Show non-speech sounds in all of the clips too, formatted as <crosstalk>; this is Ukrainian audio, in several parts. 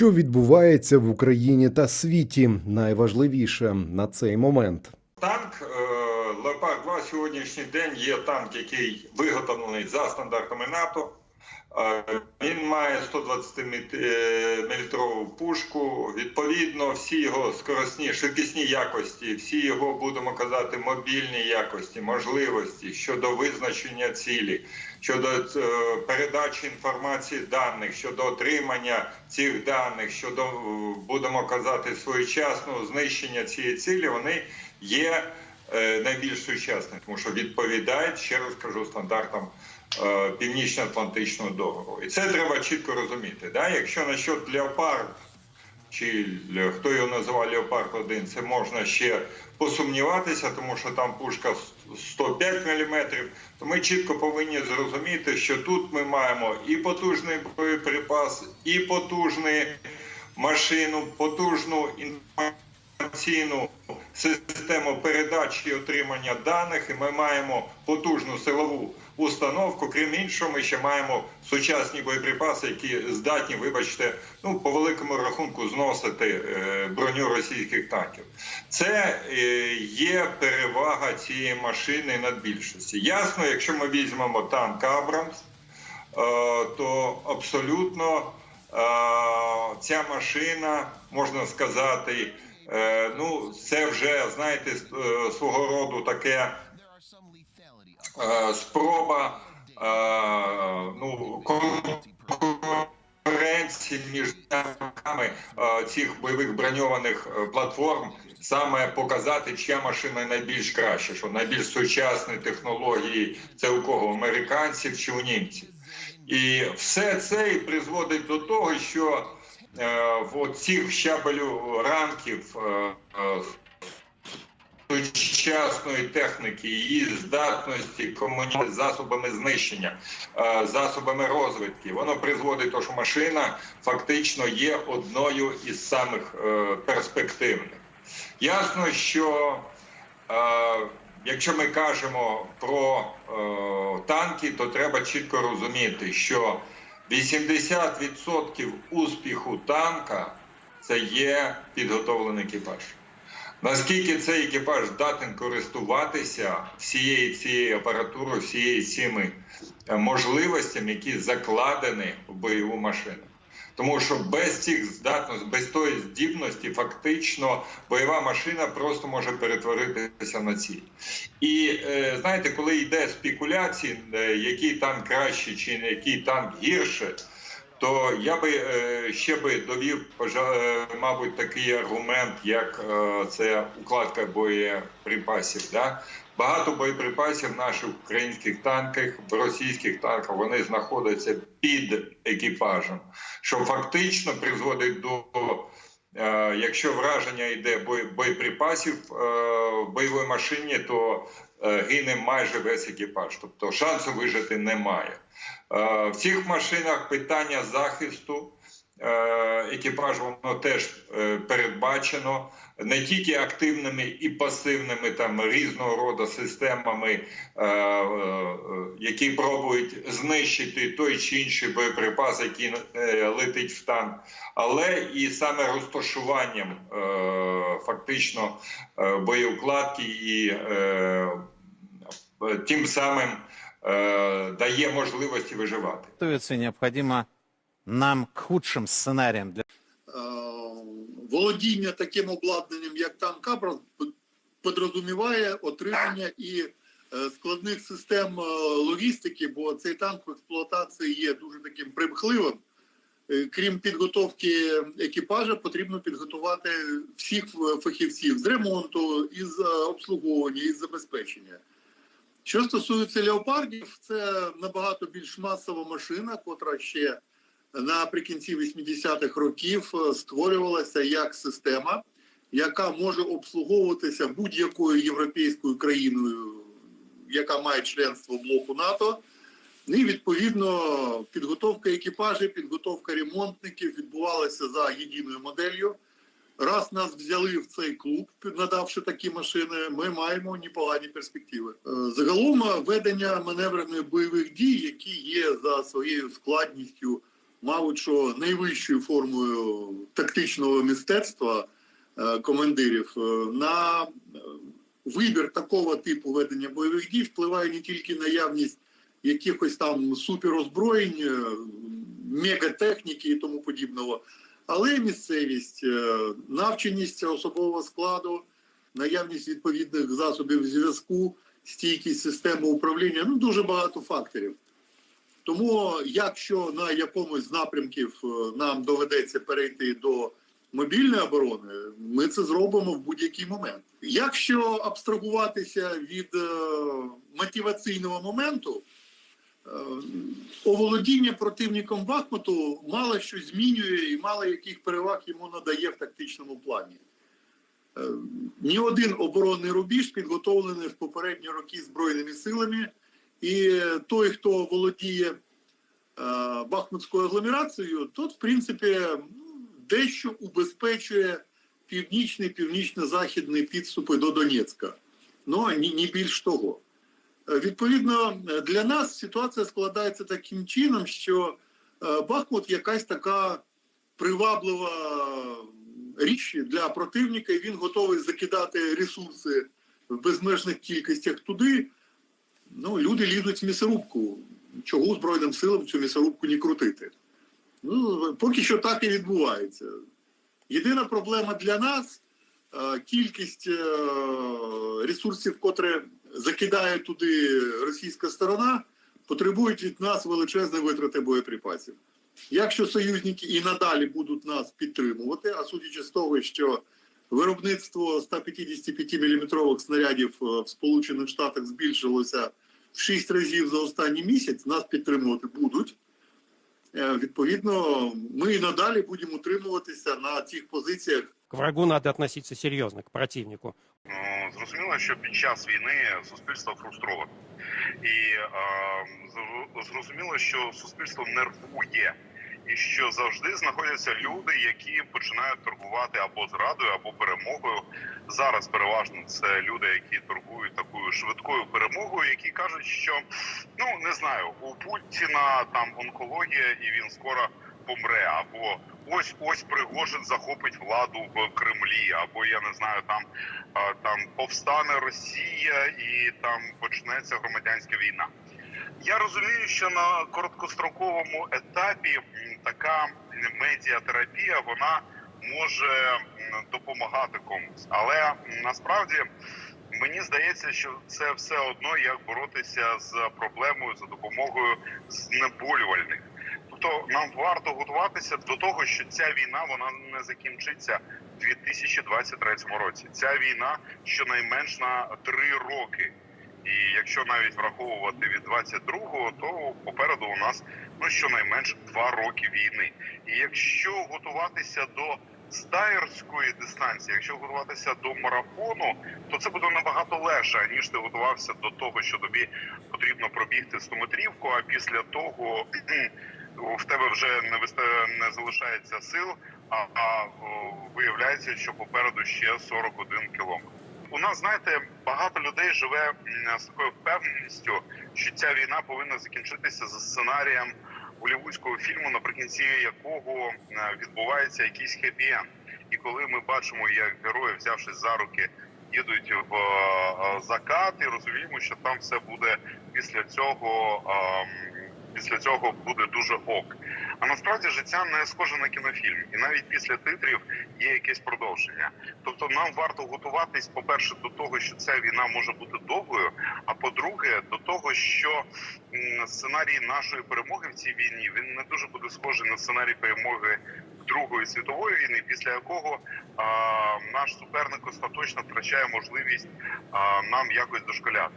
Що відбувається в Україні та світі? Найважливіше на цей момент. Танк е, Леопард 2 сьогоднішній день є танк, який виготовлений за стандартами НАТО. Е, Він має 120-мм пушку. Відповідно, всі його скоросні, швидкісні якості, всі його, будемо казати, мобільні якості, можливості щодо визначення цілі, щодо е, передачі інформації даних, щодо отримання цих даних, щодо, е, будемо казати, своєчасного знищення цієї цілі, вони є е, найбільш сучасними, тому що відповідають, ще раз кажу, стандартам е, Північно-Атлантичного договору. І це треба чітко розуміти. Да? Якщо насчет Леопард, чи хто його називав Леопард 1, це можна ще посумніватися, тому що там пушка 105 мм, то ми чітко повинні зрозуміти, що тут ми маємо і потужний боєприпас, і потужний машину, потужну інформаційну систему передачі і отримання даних, і ми маємо потужну силову установку. Крім іншого, ми ще маємо сучасні боєприпаси, які здатні, вибачте, ну по великому рахунку зносити е, броню російських танків. Це е, є перевага цієї машини над більшості. Ясно, якщо ми візьмемо танк Абрамс, е, то абсолютно ця машина, можна сказати, ну це вже знаєте е, свого роду таке е, спроба е, ну, конкуренції між танками е, цих бойових броньованих е, платформ. Саме показати, чия машина найбільш краща, що найбільш сучасні технології це у кого американців чи у німців. І все це і призводить до того, що е, в цих щабелю ранків е, е, сучасної техніки, її здатності комунікувати засобами знищення, е, засобами розвідки, воно призводить до що машина фактично є одною із самих е, перспективних. Ясно, що е, якщо ми кажемо про е, танки, то треба чітко розуміти, що 80% успіху танка це є підготовлений екіпаж. Наскільки цей екіпаж здатен користуватися всією цією апаратурою, всією цими е, можливостями, які закладені в бойову машину. Тому що без цих здатностей, без тої здібності, фактично бойова машина просто може перетворитися на ціль. І е, знаєте, коли йде спекуляції, е, який танк краще чи який танк гірше, то я би е, ще би довів, мабуть, такий аргумент, як е, це укладка боєприпасів. Да? Багато боєприпасів наших українських танках, в російських танках, вони знаходяться під екіпажем, що фактично призводить до. е, Якщо враження йде боєприпасів е, в бойовій машині, то е, гине майже весь екіпаж, тобто шансу вижити немає. В цих машинах питання захисту е, екіпажу воно теж е, передбачено не тільки активними і пасивними там різного роду системами, е, е, які пробують знищити той чи інший боєприпас, який летить в танк, але і саме розташуванням фактично боєукладки і тим самим дає можливості виживати. готовиться необходимо нам к худшим сценариям для Е, володіння таким обладнанням, як танк Абрамс, подрозуміває отримання і е, складних систем е, логістики, бо цей танк в експлуатації є дуже таким примхливим. Крім підготовки екіпажа, потрібно підготувати всіх фахівців з ремонту, із обслуговування, із забезпечення. Що стосується леопардів, це набагато більш масова машина, котра ще наприкінці 80-х років е, створювалася як система, яка може обслуговуватися будь-якою європейською країною, яка має членство блоку НАТО. Ну І відповідно підготовка екіпажів, підготовка ремонтників відбувалася за єдиною моделлю. Раз нас взяли в цей клуб, надавши такі машини, ми маємо непогані перспективи. Е, Загалом е, ведення маневрених бойових дій, які є за своєю складністю мабуть, що найвищою формою тактичного мистецтва е, командирів е, на е, вибір такого типу ведення бойових дій впливає не тільки наявність якихось там суперозброєнь, мегатехніки і тому подібного, але й місцевість, навченість особового складу, наявність відповідних засобів зв'язку, стійкість системи управління ну дуже багато факторів. Тому, якщо на якомусь з напрямків е, нам доведеться перейти до мобільної оборони, ми це зробимо в будь-який момент. Якщо абстрагуватися від е, мотиваційного моменту, е, оволодіння противником Бахмуту мало що змінює і мало яких переваг йому надає в тактичному плані. Ні один оборонний рубіж підготовлений в попередні роки збройними силами, і той, хто володіє е, Бахмутською агломерацією, тот, в принципі, ну, дещо убезпечує північний, північно-західний підступи до Донецька. Ну, ні, ні більш того. Е, Відповідно, для нас ситуація складається таким чином, що е, Бахмут якась така приваблива річ для противника, і він готовий закидати ресурси в безмежних кількостях туди. Ну, люди лізуть в місорубку. Чого Збройним силам цю місорубку не крутити? Ну, поки що так і відбувається. Єдина проблема для нас е, кількість е, ресурсів, котре закидає туди російська сторона, потребують від нас величезної витрати боєприпасів. Якщо союзники і надалі будуть нас підтримувати, а судячи з того, що виробництво 155 мм снарядів е, в Сполучених Штатах збільшилося в 6 разів за останній місяць, нас підтримувати будуть. Е, Відповідно, ми і надалі будемо утримуватися на цих позиціях К врагу треба відноситися серйозно, к противнику. Е, Зрозуміло, що під час війни суспільство фрустроване, і е, зрозуміло, що суспільство нервує, і що завжди знаходяться люди, які починають торгувати або зрадою, або перемогою. Зараз переважно це люди, які торгують такою швидкою перемогою, які кажуть, що ну не знаю, у Путіна там онкологія, і він скоро помре, або ось ось Пригожин захопить владу в Кремлі, або я не знаю, там там повстане Росія і там почнеться громадянська війна. Я розумію, що на короткостроковому етапі така медіатерапія вона може допомагати комусь, але насправді мені здається, що це все одно як боротися з проблемою за допомогою знеболювальних. Тобто нам варто готуватися до того, що ця війна вона не закінчиться в 2023 році. Ця війна щонайменш на три роки. І якщо навіть враховувати від 22-го, то попереду у нас ну щонайменш два роки війни. І якщо готуватися до стаєрської дистанції, якщо готуватися до марафону, то це буде набагато легше, ніж ти готувався до того, що тобі потрібно пробігти 100-метрівку, а після того <clears throat> в тебе вже не висте- не залишається сил, а, а виявляється, що попереду ще 41 кілометр. У нас знаєте, багато людей живе з такою впевненістю, що ця війна повинна закінчитися за сценарієм голівудського фільму, наприкінці якого відбувається якийсь хеппі-енд. І коли ми бачимо, як герої, взявшись за руки, їдуть в закат, і розуміємо, що там все буде після цього. Після цього буде дуже ок. А насправді життя не схоже на кінофільм, і навіть після титрів є якесь продовження. Тобто, нам варто готуватись, по-перше, до того, що ця війна може бути довгою. А по-друге, до того, що сценарій нашої перемоги в цій війні він не дуже буде схожий на сценарій перемоги Другої світової війни, після якого а, наш суперник остаточно втрачає можливість а, нам якось дошколяти.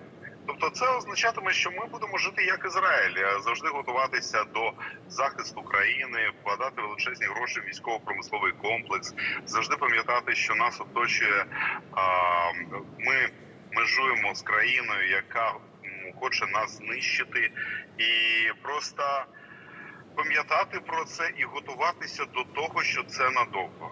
Тобто, це означатиме, що ми будемо жити як Ізраїль, е, завжди готуватися до захисту країни, вкладати величезні гроші в військово-промисловий комплекс, завжди пам'ятати, що нас оточує. Ми межуємо з країною, яка хоче нас знищити, і просто пам'ятати про це і готуватися до того, що це надовго.